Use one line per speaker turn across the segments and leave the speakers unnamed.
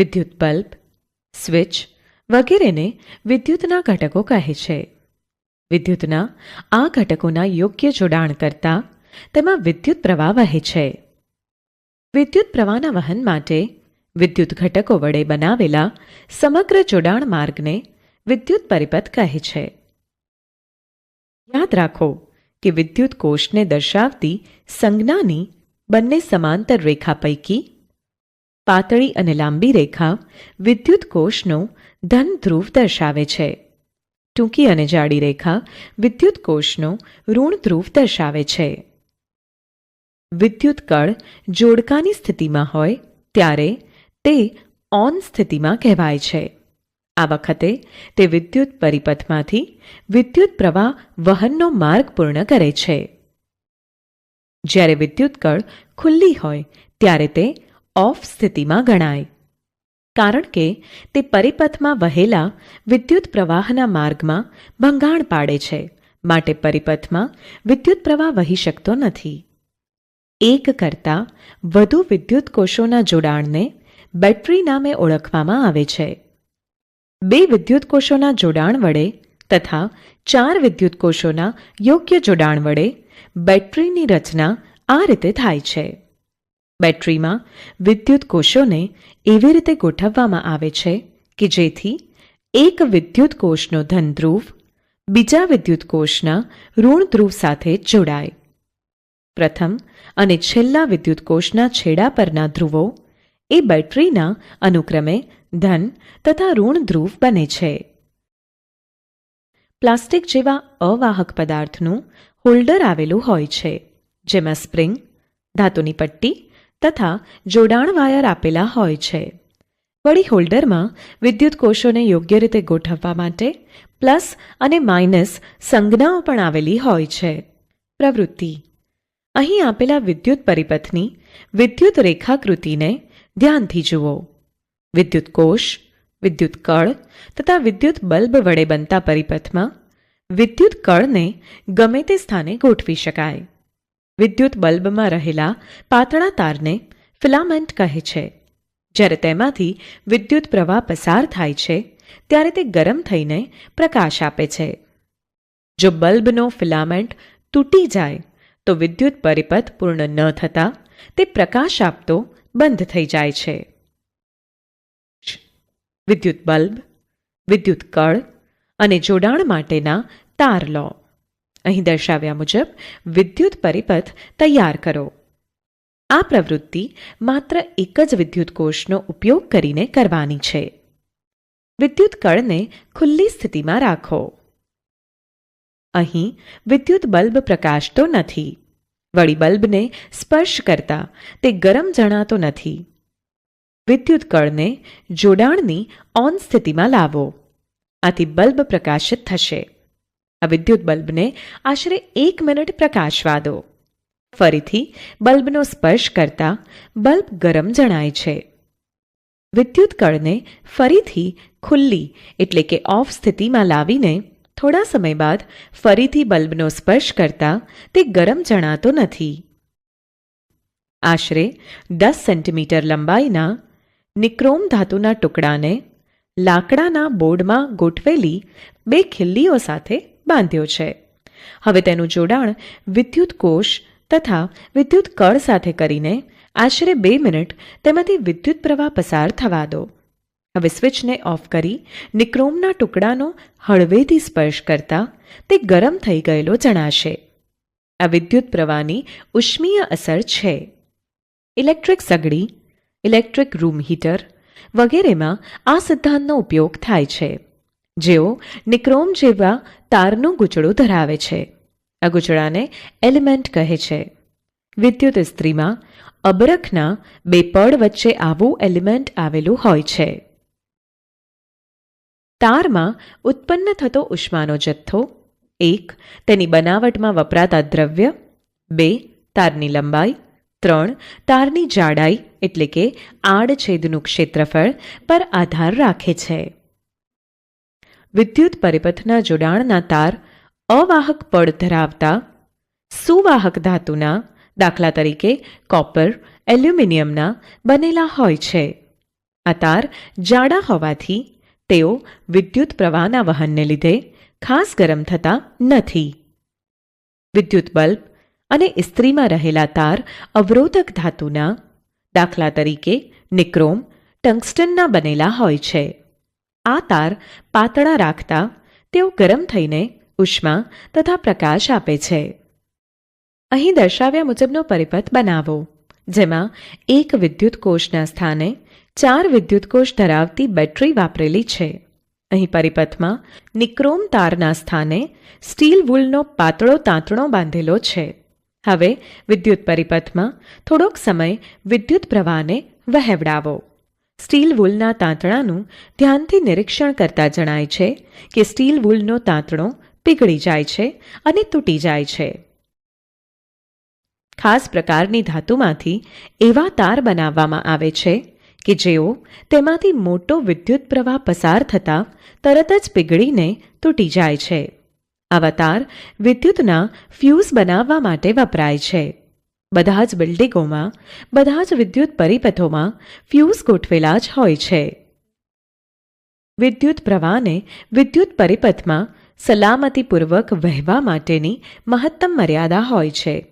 વિદ્યુત bulb, switch વગેરેને વિદ્યુતના ઘટકો કહે છે. વિદ્યુતના આ ઘટકોના યોગ્ય જોડાણ કરતાં તેમાં વિદ્યુત પ્રવાહ વહે છે. વિદ્યુત પ્રવાહના વહન માટે વિદ્યુત ઘટકો વડે બનાવેલા સમગ્ર જોડાણ માર્ગને વિદ્યુત પરિપથ કહે છે. યાદ રાખો કે વિદ્યુત કોષને દર્શાવતી સંજ્ઞાની બંને સમાંતર રેખા પૈકી પાતળી અને લાંબી રેખા વિદ્યુત કોષનો ધન ધ્રુવ દર્શાવે છે. ટૂંકી અને જાડી રેખા વિદ્યુત કોષનો ઋણ ધ્રુવ દર્શાવે છે. વિદ્યુત કળ જોડકાની સ્થિતિમાં હોય ત્યારે તે ઓન સ્થિતિમાં કહેવાય છે. આ વખતે તે વિદ્યુત પરિપથમાંથી વિદ્યુત પ્રવાહ વહનનો માર્ગ પૂર્ણ કરે છે. જ્યારે વિદ્યુત કળ ખુલ્લી હોય ત્યારે તે ઓફ સ્થિતિમાં ગણાય. કારણ કે તે પરિપથમાં વહેલા વિદ્યુત પ્રવાહના માર્ગમાં ભંગાણ પાડે છે, માટે પરિપથમાં વિદ્યુત પ્રવાહ વહી શકતો નથી. એક કરતાં વધુ વિદ્યુત કોષોના જોડાણને બેટરી નામે ઓળખવામાં આવે છે. બે વિદ્યુત કોષોના જોડાણ વડે તથા ચાર વિદ્યુત કોષોના યોગ્ય જોડાણ વડે બેટરીની રચના આ રીતે થાય છે. બેટરીમાં વિદ્યુત કોષોને એવી રીતે ગોઠવવામાં આવે છે કે જેથી એક વિદ્યુત કોષનો ધન ધ્રુવ બીજા વિદ્યુત કોષના ઋણ ધ્રુવ સાથે જોડાય. પ્રથમ અને છેલ્લા વિદ્યુત કોષના છેડા પરના ધ્રુવો એ બેટરીના અનુક્રમે ધન તથા ઋણ ધ્રુવ બને છે. પ્લાસ્ટિક જેવા અવાહક પદાર્થનું હોલ્ડર આવેલું હોય છે, જેમાં સ્પ્રિંગ, ધાતુની પટ્ટી તથા જોડાણ વાયર આપેલા હોય છે. વળી હોલ્ડરમાં વિદ્યુત કોષોને યોગ્ય રીતે ગોઠવવા માટે પ્લસ અને માઇનસ સંજ્ઞાઓ પણ આવેલી હોય છે. પ્રવૃત્તિ. અહીં આપેલા વિદ્યુત પરિપથની વિદ્યુત રેખાકૃતિને ધ્યાનથી જુઓ. વિદ્યુત કોષ, વિદ્યુત કળ તથા વિદ્યુત બલ્બ વડે બનતા પરિપથમાં વિદ્યુત કળને ગમે તે સ્થાને ગોઠવી શકાય. વિદ્યુત બલ્બમાં રહેલા પાતળા તારને ફિલામેન્ટ કહે છે. જ્યારે તેમાંથી વિદ્યુત પ્રવાહ પસાર થાય છે, ત્યારે તે ગરમ થઈને પ્રકાશ આપે છે. જો બલ્બનો ફિલામેન્ટ તૂટી જાય, તો વિદ્યુત પરિપથ પૂર્ણ ન થતાં તે પ્રકાશ આપતો બંધ થઈ જાય છે. વિદ્યુત બલ્બ, વિદ્યુત કળ અને જોડાણ માટેના તાર લો. અહીં દર્શાવ્યા મુજબ, વિદ્યુત પરિપથ તૈયાર કરો. આ પ્રવૃત્તિ માત્ર એક જ વિદ્યુત કોષનો ઉપયોગ કરીને કરવાની છે. વિદ્યુત કળને ખુલ્લી સ્થિતિમાં રાખો. અહીં વિદ્યુત બલ્બ પ્રકાશતો નથી. વળી બલ્બને સ્પર્શ કરતા તે ગરમ જણાતો નથી. વિદ્યુત કળને જોડાણની ઓન સ્થિતિમાં લાવો. આથી બલ્બ પ્રકાશિત થશે. આ વિદ્યુત બલ્બને આશરે એક મિનિટ પ્રકાશવા દો ફરીથી બલ્બનો સ્પર્શ કરતા બલ્બ ગરમ જણાય છે. વિદ્યુત કળને ફરીથી ખુલ્લી, એટલે કે ઓફ સ્થિતિમાં લાવીને થોડા સમય બાદ ફરીથી બલ્બનો સ્પર્શ કરતા તે ગરમ જણાતો નથી. આશરે દસ સેન્ટીમીટર લંબાઈના નિક્રોમ ધાતુના ટુકડાને લાકડાના બોર્ડમાં ગોઠવેલી બે ખિલ્લીઓ સાથે બાંધ્યો છે. હવે તેનું જોડાણ વિદ્યુત કોષ તથા વિદ્યુત કળ સાથે કરીને આશરે બે મિનિટ તેમાંથી વિદ્યુત પ્રવાહ પસાર થવા દો. હવે સ્વિચને ઓફ કરી નિક્રોમના ટુકડાનો હળવેથી સ્પર્શ કરતા તે ગરમ થઈ ગયેલો જણાશે. આ વિદ્યુત પ્રવાહની ઉષ્મીય અસર છે. ઇલેક્ટ્રિક સગડી, ઇલેક્ટ્રિક રૂમ હીટર વગેરેમાં આ સિદ્ધાંતનો ઉપયોગ થાય છે. જેઓ નિક્રોમ જેવા તારનું ગૂંચળું ધરાવે છે. આ ગૂંચળાને એલિમેન્ટ કહે છે. વિદ્યુત ઇસ્ત્રીમાં અબરખના બે પડ વચ્ચે આવું એલિમેન્ટ આવેલું હોય છે. તારમાં ઉત્પન્ન થતો ઉષ્માનો જથ્થો, એક, તેની બનાવટમાં વપરાતા દ્રવ્ય, બે, તારની લંબાઈ, ત્રણ, તારની જાડાઈ એટલે કે આડછેદનું ક્ષેત્રફળ પર આધાર રાખે છે. વિદ્યુત પરિપથના જોડાણના તાર અવાહક પડ ધરાવતા સુવાહક ધાતુના દાખલા તરીકે કોપર, એલ્યુમિનિયમના બનેલા હોય છે. આ તાર જાડા હોવાથી તેઓ વિદ્યુત પ્રવાહના વહનને લીધે ખાસ ગરમ થતા નથી. વિદ્યુત બલ્બ અને ઇસ્ત્રીમાં રહેલા તાર અવરોધક ધાતુના દાખલા તરીકે નિક્રોમ, ટંગસ્ટનના બનેલા હોય છે. આ તાર પાતળા રાખતા તેઓ ગરમ થઈને ઉષ્મા તથા પ્રકાશ આપે છે. અહીં દર્શાવ્યા મુજબનો પરિપથ બનાવો, જેમાં એક વિદ્યુત કોષના સ્થાને ચાર વિદ્યુત કોષ ધરાવતી બેટરી વાપરેલી છે. અહીં પરિપથમાં નિક્રોમ તારના સ્થાને સ્ટીલ વૂલનો પાતળો તાંતણો બાંધેલો છે. હવે વિદ્યુત પરિપથમાં થોડોક સમય વિદ્યુત પ્રવાહને વહેવડાવો. સ્ટીલ વૂલના તાંતણાનું ધ્યાનથી નિરીક્ષણ કરતા જણાય છે કે સ્ટીલ વૂલનો તાંતણો પીગળી જાય છે અને તૂટી જાય છે. ખાસ પ્રકારની ધાતુમાંથી એવા તાર બનાવવામાં આવે છે કે જેઓ તેમાંથી મોટો વિદ્યુત પ્રવાહ પસાર થતાં તરત જ પીગળીને તૂટી જાય છે. આવા તાર વિદ્યુતના ફ્યુઝ બનાવવા માટે વપરાય છે. બધા જ બિલ્ડિંગોમાં, બધા જ વિદ્યુત પરિપથોમાં ફ્યુઝ ગોઠવેલા જ હોય છે. વિદ્યુત પ્રવાહને વિદ્યુત પરિપથમાં સલામતીપૂર્વક વહેવા માટેની મહત્તમ મર્યાદા હોય છે.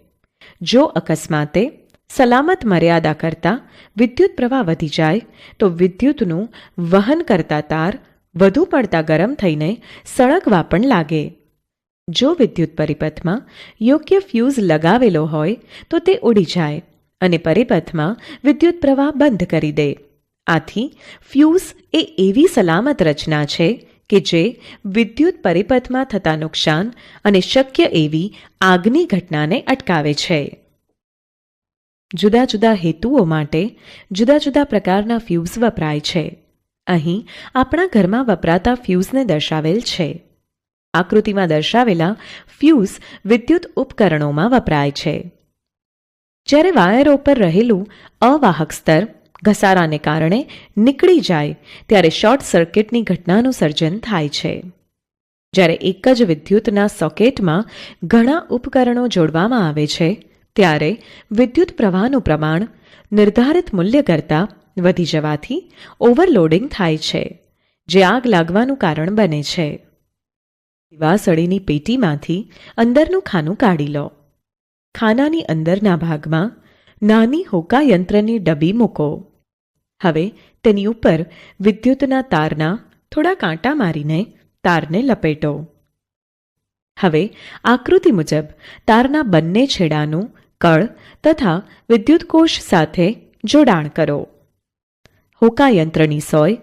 જો અકસ્માતે સલામત મર્યાદા કરતાં વિદ્યુત પ્રવાહ વધી જાય, તો વિદ્યુતનું વહન કરતા તાર વધુ પડતા ગરમ થઈને સળગવા પણ લાગે. જો વિદ્યુત પરિપથમાં યોગ્ય ફ્યુઝ લગાવેલો હોય, તો તે ઉડી જાય અને પરિપથમાં વિદ્યુત પ્રવાહ બંધ કરી દે. આથી ફ્યુઝ એ એવી સલામત રચના છે કે જે વિદ્યુત પરિપથમાં થતા નુકસાન અને શક્ય એવી આગની ઘટનાને અટકાવે છે. જુદા જુદા હેતુઓ માટે જુદા જુદા પ્રકારના ફ્યુઝ વપરાય છે. અહીં આપણા ઘરમાં વપરાતા ફ્યુઝને દર્શાવેલ છે. આકૃતિમાં દર્શાવેલા ફ્યુઝ વિદ્યુત ઉપકરણોમાં વપરાય છે. જ્યારે વાયરો પર રહેલું અવાહક સ્તર ઘસારાને કારણે નીકળી જાય, ત્યારે શોર્ટ સર્કિટની ઘટનાનું સર્જન થાય છે. જ્યારે એક જ વિદ્યુતના સોકેટમાં ઘણા ઉપકરણો જોડવામાં આવે છે, ત્યારે વિદ્યુત પ્રવાહનું પ્રમાણ નિર્ધારિત મૂલ્ય કરતાં વધી જવાથી ઓવરલોડિંગ થાય છે, જે આગ લાગવાનું કારણ બને છે. દિવાસળીની પેટીમાંથી અંદરનું ખાનું કાઢી લો. ખાનાની અંદરના ભાગમાં નાની હોકા યંત્રની ડબ્બી મૂકો. હવે તેની ઉપર વિદ્યુતના તારના થોડા કાંટા મારીને તારને લપેટો. હવે આકૃતિ મુજબ તારના બંને છેડાનું કળ તથા વિદ્યુતકોષ સાથે જોડાણ કરો. હોકા યંત્રની સોય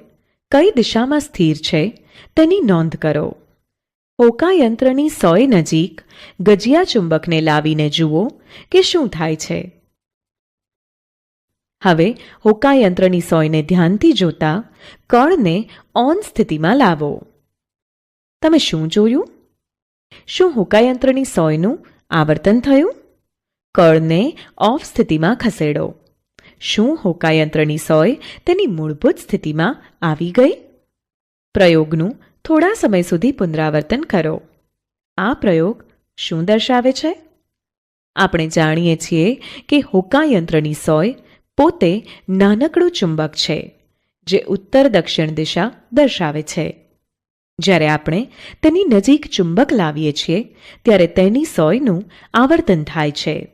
કઈ દિશામાં સ્થિર છે તેની નોંધ કરો. હોકા યંત્રની સોય નજીક ગજિયા ચુંબકને લાવીને જુઓ કે શું થાય છે. હવે હોકાયંત્રની સોયને ધ્યાનથી જોતા કળને ઓન સ્થિતિમાં લાવો. તમે શું જોયું? શું હોકાયંત્રની સોયનું આવર્તન થયું? કળને ઓફ સ્થિતિમાં ખસેડો. શું હોકાયંત્રની સોય તેની મૂળભૂત સ્થિતિમાં આવી ગઈ? પ્રયોગનું થોડા સમય સુધી પુનરાવર્તન કરો. આ પ્રયોગ શું દર્શાવે છે? આપણે જાણીએ છીએ કે હોકા યંત્રની સોય પોતે નાનકડું ચુંબક છે, જે ઉત્તર દક્ષિણ દિશા દર્શાવે છે. જ્યારે આપણે તેની નજીક ચુંબક લાવીએ છીએ, ત્યારે તેની સોયનું આવર્તન થાય છે.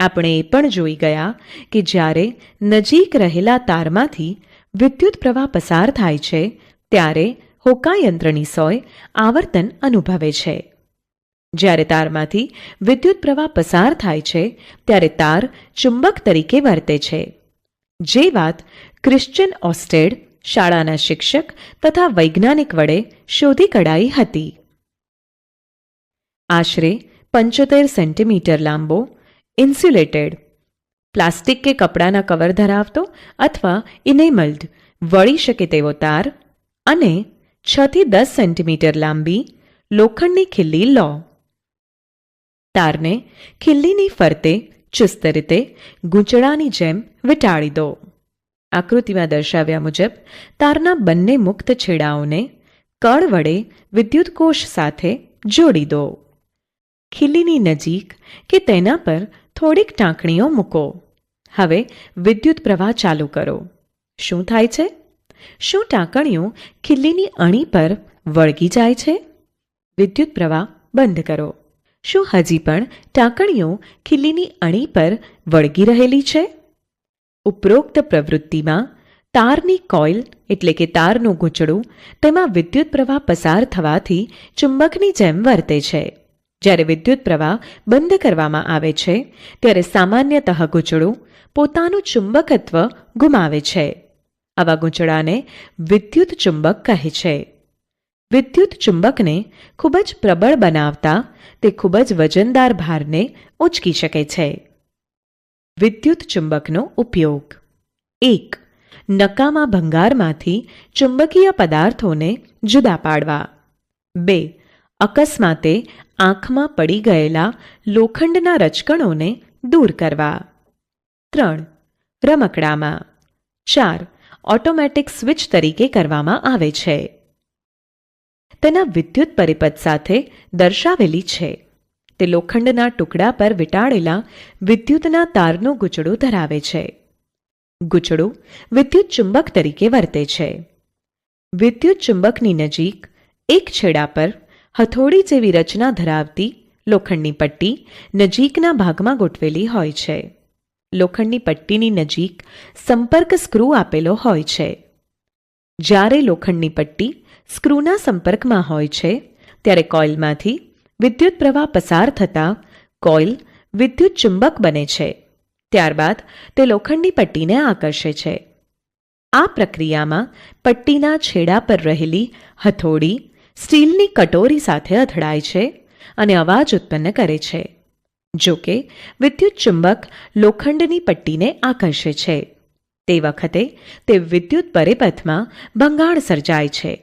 આપણે એ પણ જોઈ ગયા કે જ્યારે નજીક રહેલા તારમાંથી વિદ્યુત પ્રવાહ પસાર થાય છે, ત્યારે હોકા યંત્રની સોય આવર્તન અનુભવે છે. જ્યારે તારમાંથી વિદ્યુત પ્રવાહ પસાર થાય છે, ત્યારે તાર ચુંબક તરીકે વર્તે છે. જે વાત ક્રિશ્ચિયન ઓસ્ટેડ, શાળાના શિક્ષક તથા વૈજ્ઞાનિક વડે શોધી કઢાઈ હતી. આશરે પંચોતેર સેન્ટીમીટર લાંબો, ઇન્સ્યુલેટેડ, પ્લાસ્ટિક કે કપડાના કવર ધરાવતો અથવા ઇનેમલ્ડ, વળી શકે તેવો તાર અને છથી દસ સેન્ટીમીટર લાંબી લોખંડની ખિલ્લી લો. તારને ખિલ્લીની ફરતે ચુસ્ત રીતે ગૂંચળાની જેમ વીંટાળી દો. આકૃતિમાં દર્શાવ્યા મુજબ તારના બંને મુક્ત છેડાઓને કળ વડે વિદ્યુતકોષ સાથે જોડી દો. ખીલીની નજીક કે તેના પર થોડીક ટાંકણીઓ મૂકો. હવે વિદ્યુત પ્રવાહ ચાલુ કરો. શું થાય છે? શું ટાંકણીઓ ખીલ્લીની અણી પર વળગી જાય છે? વિદ્યુત પ્રવાહ બંધ કરો. શું હજી પણ ટાંકણીઓ ખીલ્લીની અણી પર વળગી રહેલી છે? ઉપરોક્ત પ્રવૃત્તિમાં તારની કોઇલ, એટલે કે તારનું ગૂંચળું, તેમાં વિદ્યુત પ્રવાહ પસાર થવાથી ચુંબકની જેમ વર્તે છે. જ્યારે વિદ્યુત પ્રવાહ બંધ કરવામાં આવે છે, ત્યારે સામાન્યતઃ ગૂંચળું પોતાનું ચુંબકત્વ ગુમાવે છે. આવા ગૂંચળાને વિદ્યુત ચુંબક કહે છે. વિદ્યુત ચુંબકને ખૂબ જ પ્રબળ બનાવતા તે ખૂબ જ વજનદાર ભારને ઉચકી શકે છે. વિદ્યુત ચુંબકનો ઉપયોગ. એક, નકામા ભંગારમાંથી ચુંબકીય પદાર્થોને જુદા પાડવા. બે, અકસ્માતે આંખમાં પડી ગયેલા લોખંડના રચકણોને દૂર કરવા. ત્રણ, રમકડામાં. ચાર ઓટોમેટિક સ્વિચ તરીકે કરવામાં આવે છે. તેના વિદ્યુત પરિપથ સાથે દર્શાવેલી છે. તે લોખંડના ટુકડા પર વિટાળેલા વિદ્યુતના તારનું ગૂંચડો ધરાવે છે. ગૂંચડું વિદ્યુત ચુંબક તરીકે વર્તે છે. વિદ્યુત ચુંબકની નજીક એક છેડા પર હથોડી જેવી રચના ધરાવતી લોખંડની પટ્ટી નજીકના ભાગમાં ગોઠવેલી હોય છે. લોખંડની પટ્ટીની નજીક સંપર્ક સ્ક્રૂ આપેલો હોય છે. જ્યારે લોખંડની પટ્ટી સ્ક્રૂના સંપર્કમાં હોય છે, ત્યારે કોઇલમાંથી વિદ્યુત પ્રવાહ પસાર થતાં કોઇલ વિદ્યુત ચુંબક બને છે. ત્યારબાદ તે લોખંડની પટ્ટીને આકર્ષે છે. આ પ્રક્રિયામાં પટ્ટીના છેડા પર રહેલી હથોડી સ્ટીલની કટોરી સાથે અથડાય છે અને અવાજ ઉત્પન્ન કરે છે. જો કે, વિદ્યુત ચુંબક લોખંડની પટ્ટીને આકર્ષે છે. તે વખતે, તે વિદ્યુત પરિપથમાં ભંગાણ સર્જાય છે.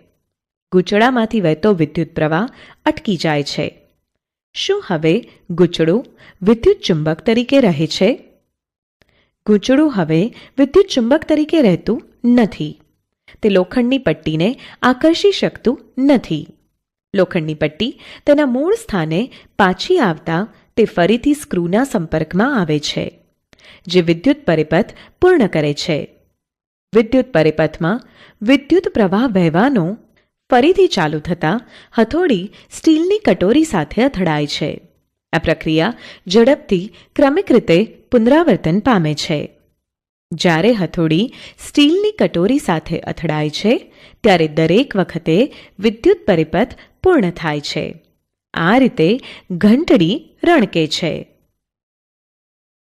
ગૂંચળામાંથી વહેતો વિદ્યુત પ્રવાહ અટકી જાય છે. શું હવે ગૂંચળું વિદ્યુત ચુંબક તરીકે રહે છે? ગૂંચળું હવે વિદ્યુત ચુંબક તરીકે રહેતું નથી. તે લોખંડની પટ્ટીને આકર્ષી શકતું નથી. લોખંડની પટ્ટી તેના મૂળ સ્થાને પાછી આવતા તે ફરીથી સ્ક્રૂના સંપર્કમાં આવે છે, જે વિદ્યુત પરિપથ પૂર્ણ કરે છે. વિદ્યુત પરિપથમાં વિદ્યુત પ્રવાહ વહેવાનો ફરીથી ચાલુ થતાં હથોડી સ્ટીલની કટોરી સાથે અથડાય છે. આ પ્રક્રિયા ઝડપથી ક્રમિક રીતે પુનરાવર્તન પામે છે. જ્યારે હથોડી સ્ટીલની કટોરી સાથે અથડાય છે, ત્યારે દરેક વખતે વિદ્યુત પરિપથ પૂર્ણ થાય છે. આ રીતે ઘંટડી રણકે છે.